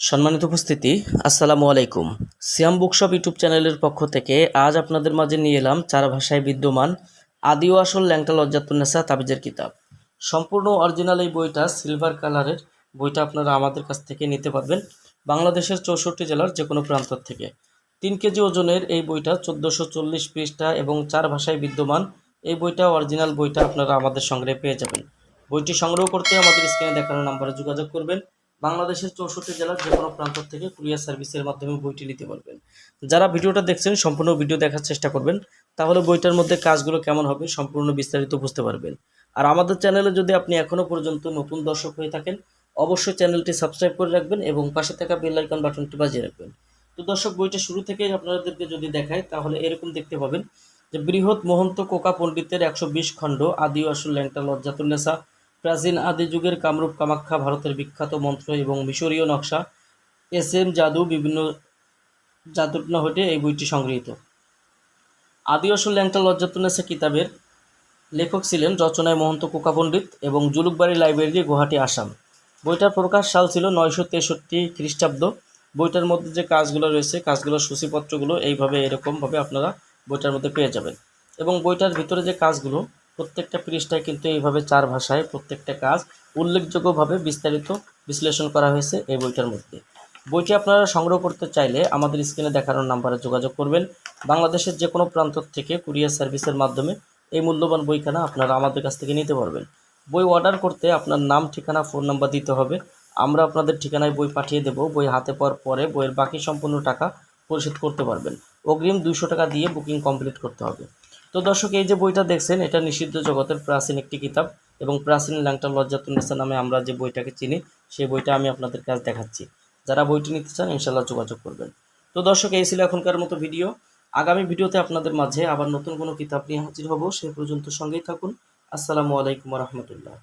সম্মানিত উপস্থিতি, আসসালামু আলাইকুম। সিয়াম বুকশপ ইউটিউব চ্যানেলের পক্ষ থেকে আজ আপনাদের মাঝে নিয়ে এলাম চার ভাষায় বিদ্যমান আদি ও আসল ল্যাংটা লজ্জাতুন্নেসা তাবিজের কিতাব। সম্পূর্ণ অরিজিনাল এই বইটা সিলভার কালারের বইটা আপনারা আমাদের কাছ থেকে নিতে পারবেন বাংলাদেশের চৌষট্টি জেলার যে কোনো প্রান্ত থেকে। তিন কেজি ওজনের এই বইটা চোদ্দোশো চল্লিশ পৃষ্ঠা এবং চার ভাষায় বিদ্যমান এই বইটা অরিজিনাল বইটা আপনারা আমাদের সংগ্রহে পেয়ে যাবেন। বইটি সংগ্রহ করতে আমাদের স্ক্রিনে দেখানো নাম্বারে যোগাযোগ করবেন। বাংলাদেশের চৌষট্টি জেলার যে কোনো প্রান্ত থেকে কুরিয়ার সার্ভিসের মাধ্যমে বইটি নিতে পারবেন। যারা ভিডিওটা দেখছেন, সম্পূর্ণ ভিডিও দেখার চেষ্টা করবেন। তাহলে বইটার মধ্যে কাজগুলো কেমন হবে সম্পূর্ণ বিস্তারিত বুঝতে পারবেন। আর আমাদের চ্যানেলে যদি আপনি এখনও পর্যন্ত নতুন দর্শক হয়ে থাকেন, অবশ্যই চ্যানেলটি সাবস্ক্রাইব করে রাখবেন এবং পাশে থাকা বেল আইকন বাটনটি বাজিয়ে রাখবেন। তো দর্শক, বইটা শুরু থেকেই আপনাদেরকে যদি দেখায় তাহলে এরকম দেখতে পাবেন যে বৃহৎ মহন্ত কোকা পণ্ডিতের একশো বিশ খণ্ড আদি আসল ল্যাংটা লজ্জাতুন্নেসা প্রাচীন আদি যুগের কামরূপ কামাখ্যা ভারতের বিখ্যাত মন্ত্র এবং মিশরীয় নকশা এস এম জাদু বিভিন্ন জাদুটনা হতে এই বইটি সংগৃহীত। আদি আসল ল্যাংটা লজ্জাতুন্নেসা কিতাবের লেখক ছিলেন রচনায় মহন্ত কোকা পণ্ডিত এবং জুলুকবাড়ি লাইব্রেরি গুয়াহাটি, আসাম। বইটার প্রকাশ সাল ছিল নয়শো তেষট্টি খ্রিস্টাব্দ। বইটার মধ্যে যে কাজগুলো রয়েছে, কাজগুলোর সূচিপত্রগুলো এইভাবে এরকমভাবে আপনারা বইটার মধ্যে পেয়ে যাবেন। এবং বইটার ভিতরে যে কাজগুলো প্রত্যেকটা পৃষ্ঠায় কিন্তু এইভাবে চার ভাষায় প্রত্যেকটা কাজ উল্লেখযোগ্যভাবে বিস্তারিত বিশ্লেষণ করা হয়েছে এই বইটার মধ্যে। বইটি আপনারা সংগ্রহ করতে চাইলে আমাদের স্ক্রিনে দেখানোর নাম্বারে যোগাযোগ করবেন। বাংলাদেশের যে কোনো প্রান্ত থেকে কুরিয়ার সার্ভিসের মাধ্যমে এই মূল্যবান বইখানা আপনারা আমাদের কাছ থেকে নিতে পারবেন। বই অর্ডার করতে আপনার নাম, ঠিকানা, ফোন নাম্বার দিতে হবে। আমরা আপনাদের ঠিকানায় বই পাঠিয়ে দেব। বই হাতে পাওয়ার পরে বইয়ের বাকি সম্পূর্ণ টাকা পরিশোধ করতে পারবেন। অগ্রিম দুশো টাকা দিয়ে বুকিং কমপ্লিট করতে হবে। তো দর্শক, এই যে বইটা দেখছেন, এটা নিষিদ্ধ জগতের প্রাচীন একটি কিতাব এবং প্রাচীন ল্যাংটা লজ্জাতুন্নেসা নামে আমরা যে বইটাকে চিনি, সেই বইটা আমি আপনাদের কাছে দেখাচ্ছি। যারা বইটি নিতে চান ইনশাল্লাহ যোগাযোগ করবেন। তো দর্শক, এই ছিল এখনকার মতো ভিডিও। আগামী ভিডিওতে আপনাদের মাঝে আবার নতুন কোনো কিতাব নিয়ে হাজির হব, সে পর্যন্ত সঙ্গেই থাকুন। আসসালামু আলাইকুম রহমতুল্লাহ।